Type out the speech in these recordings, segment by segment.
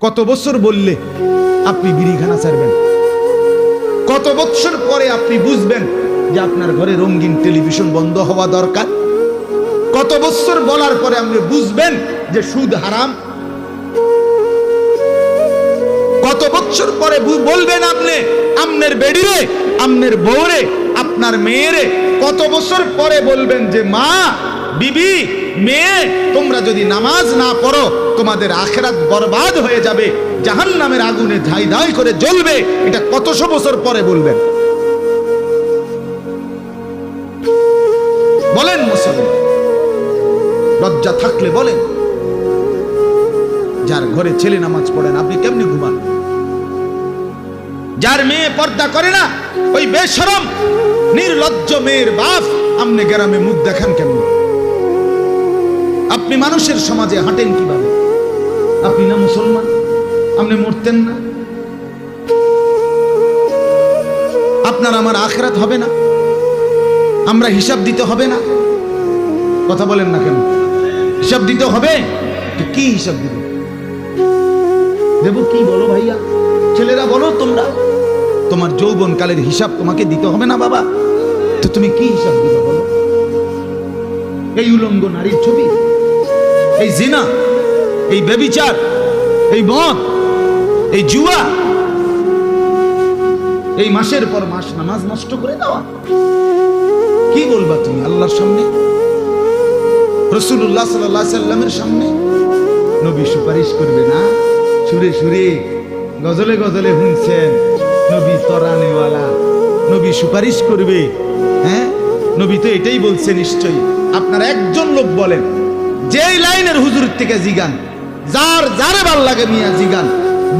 কত বছর বললে আপনি বিড়িখানা ছাড়বেন? কত বছর পরে আপনি বুঝবেন যে আপনার ঘরে রঙিন টেলিভিশন বন্ধ হওয়া দরকার? কত বছর বলার পরে আপনি বুঝবেন যে সুদ হারাম? কত বছর পরে বলবেন আপনি, আমনের বেডিরে, আমনের বউরে, আপনার মেয়েরে। কত বছর পরে বলবেন যে, মা, বিবি মেয়ে, তোমরা যদি নামাজ না পড়ো, তোমাদের আখেরাত বরবাদ হয়ে যাবে। জাহান নামের আগুনে ধাই ধাই করে জ্বলবে। এটা কতশো বছর পরে বলবেন? বলেন মুসলমান লজ্জা থাকলে বলেন। যার ঘরে ছেলে নামাজ পড়েন আপনি কেমনি ঘুমান? যার মেয়ে পর্দা করে না, ওই বেশরম, নির্লজ্জ মেয়ের বাপ আপনি গ্রামে মুখ দেখান কেমন? আপনি মানুষের সমাজে হাঁটেন কীভাবে? আপনি না মুসলমান? আপনি মরতেন না? আপনার আমার আখরাত হবে না? আমরা হিসাব দিতে হবে না? কথা বলেন না কেন? হিসাব দিতে হবে? কি হিসাব দিব? দেব কি বলো ভাইয়া? ছেলেরা বলো তোমরা। তোমার যৌবন কালের হিসাব তোমাকে দিতে হবে না বাবা? তো তুমি কি হিসাব দিবে বলো? এই উলঙ্গ নারীর ছবি? এই জিনা, এই বেবিচার এই মদ, এই জুয়া, এই মাসের পর মাস নামাজ নষ্ট করে দেওয়া। কি বলবা তুমি আল্লাহর সামনে? রসুল্লাহ সাল্লাহ সাল্লামের সামনে? নবী সুপারিশ করবে না? সুরে সুরে, গজলে গজলে শুনছেন নবী তরানেওয়ালা, নবী সুপারিশ করবে। হ্যাঁ? নবী তো এটাই বলছে নিশ্চয়ই। আপনার একজন লোক বলেন যেই লাইনের হুজুরের থেকে জিগান, যার, যারে ভালো লাগে মিয়া জিগান,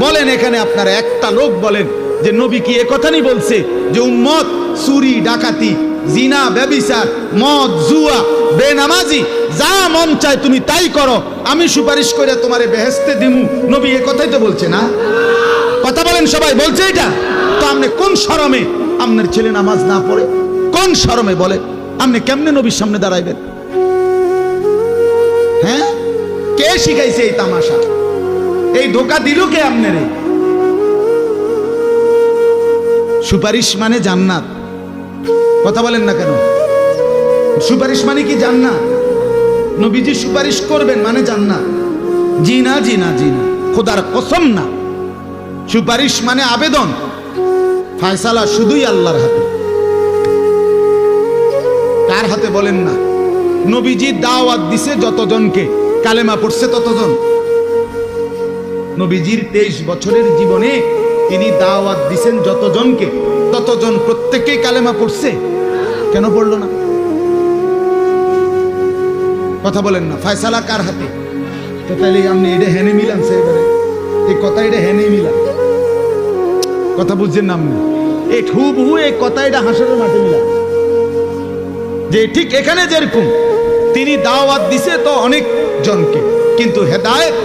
বলেন এখানে আপনার একটা লোক বলেন যে নবী কি একথানি বলছে যে উম্মত, চুরি, ডাকাতি, জিনা, ব্যবিচার, মদ, জুয়া, বেনামাজি, যা মন চায় তুমি তাই করো, আমি সুপারিশ করে তোমারে বেহেস্তে দিমু। নবী এ কথাই তো বলছে না? কথা বলেন সবাই, বলছে এটা? তো আপনি কোন শরমে আপনার ছেলে নামাজ না পড়ে? কোন শরমে বলে? আপনি কেমনে নবীর সামনে দাঁড়াইবেন? হ্যাঁ? কে শিখাইছে এই তামাশা? এই ধোকা দিল কে আপনারে? সুপারিশ মানে জান্নাত। কথা বলেন না কেন? সুপারিশ মানে কি জান্নাত? নবীজি সুপারিশ করবেন মানে জান্নাত। জি না জি না জি না খোদার কসম না। সুপারিশ মানে আবেদন। ফায়সালা শুধুই আল্লাহর হাতে। কার হাতে বলেন না? নবীজি দাওয়াত দিছে যতজনকে, কালেমা পড়ছে ততজন। নবীজির তেইশ বছরের জীবনে তিনি দাওয়াত দিছেন যতজনকে, ততজন প্রত্যেকেই কালেমা পড়ছে। কেন পড়ল না? কথা বলেন না, ফয়সালা কার হাতে? তো তাহলে আপনি এটা হেনে মিলান সে এবারে। এই কথা এটা হেনে মিলান। কথা বুঝছেন না আপনি? এই হুবহু এই কথা এটা হাসরের মাঠে মিলান। যে ঠিক এখানে যেরকম, তিনি দাওয়াত দিছে তো অনেক জনকে। কিন্তু হেদায়ত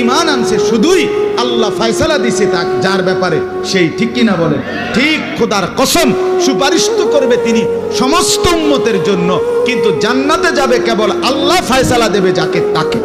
ইমান আনছে শুধুই আল্লাহ ফয়সালা দিছে তা যার ব্যাপারে সেই ঠিক কিনা বলেন ঠিক খোদার কসম সুপারিশ তো করবে তিনি সমস্ত উন্মতের জন্য, কিন্তু জান্নাতে যাবে কেবল আল্লাহ ফয়সালা দেবে যাকে তাকে।